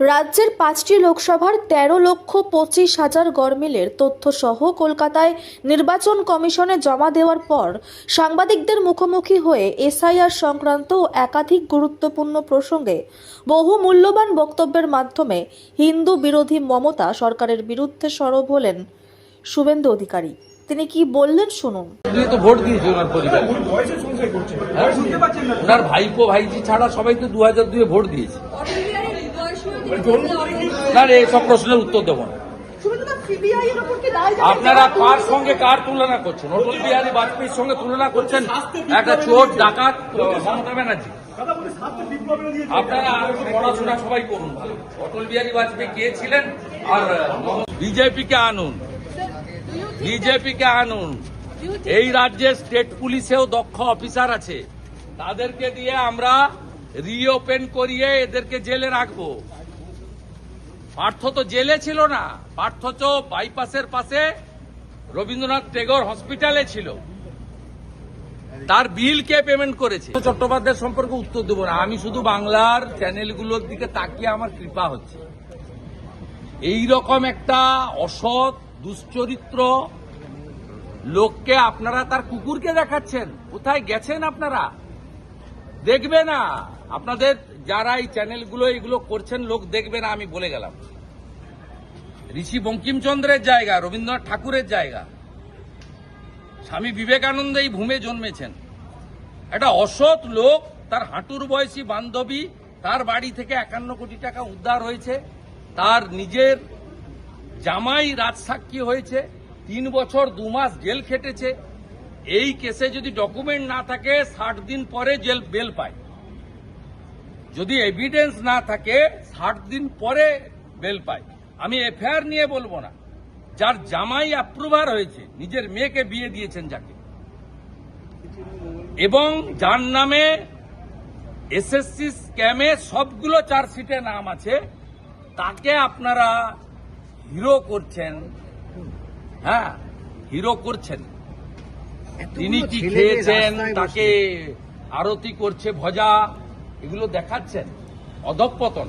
রাজ্যের পাঁচটি লোকসভার তেরো লক্ষ পঁচিশ হাজার গরমিলের তথ্য সহ কলকাতায় নির্বাচন কমিশনে জমা দেওয়ার পর সাংবাদিকদের মুখোমুখি হয়ে এসআইআর সংক্রান্ত একাধিক গুরুত্বপূর্ণ প্রসঙ্গে বহু মূল্যবান বক্তব্যের মাধ্যমে হিন্দু বিরোধী মমতা সরকারের বিরুদ্ধে সরব হলেন শুভেন্দু অধিকারী। তিনি কি বললেন শুনুন। দিয়ে তো ভোট দিয়েছে ওনার পরিবার। হ্যাঁ? ওনার ভাইপো ভাইজি ছাড়া সবাই তো দু হাজার দুয়ে ভোট দিয়েছে। না রে এসব প্রশ্নের উত্তর দেবো না। আপনারা কার সঙ্গে কার তুলনা করছেন? অটল বিহারী বাজপেয়ীর সঙ্গে তুলনা করছেন? একটা চোর ডাকাত মমতা ব্যানার্জি। আপনারা আরও পড়াশোনা সবাই করুন অটল বিহারী বাজপেয়ী কে ছিলেন? আর বিজেপিকে আনুন। বিজেপিকে আনুন। এই রাজ্যে স্টেট পুলিশেও দক্ষ অফিসার আছে। তাদেরকে দিয়ে আমরা রিওপেন করিয়ে এদেরকে জেলে রাখব। পার্থ তো জেলে ছিল না। পার্থ তো বাইপাসের পাশে রবীন্দ্রনাথ টেগোর হসপিটালে ছিল। তার বিল কে পেমেন্ট করেছে? চট্টোপাধ্যায় সম্পর্কে উত্তর দেবো না। আমি শুধু বাংলার চ্যানেলগুলোর দিকে তাকিয়ে আমার কৃপা হচ্ছে। এই রকম একটা অসৎ, দুশ্চরিত্র লোককে আপনারা তার কুকুরকে দেখাচ্ছেন। কোথায় গেছেন আপনারা? দেখবে না। আপনাদের যারা এই চ্যানেলগুলো এগুলো করছেন, লোক দেখবে না, আমি বলে গেলাম। ঋষি বঙ্কিমচন্দ্রের জায়গা, রবীন্দ্রনাথ ঠাকুরের জায়গা। স্বামী বিবেকানন্দ এই ভূমে জন্মেছেন। একটা অসৎ লোক, তার হাঁটুর বয়সী বান্ধবী, তার বাড়ি থেকে একান্ন কোটি টাকা উদ্ধার হয়েছে, তার নিজের জামাই রাজসাক্ষী হয়েছে, তিন বছর দু মাস জেল খেটেছে এই কেসে যদি ডকুমেন্ট না থাকে, ষাট দিন পরে জেল বেল পায়। যদি এভিডেন্স না থাকে, ষাট দিন পরে বেল পায়। আমি এফআইআর নিয়ে বলব না। যার জামাই অ্যাপ্রুভার হয়েছে, নিজের মেয়েকে বিয়ে দিয়েছেন যাকে। এবং যার নামে এসএসসি স্ক্যামে সবগুলো চার্জশিটে নাম আছে, তাকে আপনারা হিরো করছেন। হ্যাঁ হিরো করছেন। তিনি কি খেয়েছেন তাকে আরতি করছে ভজা এগুলো দেখাচ্ছেন? অধঃপতন।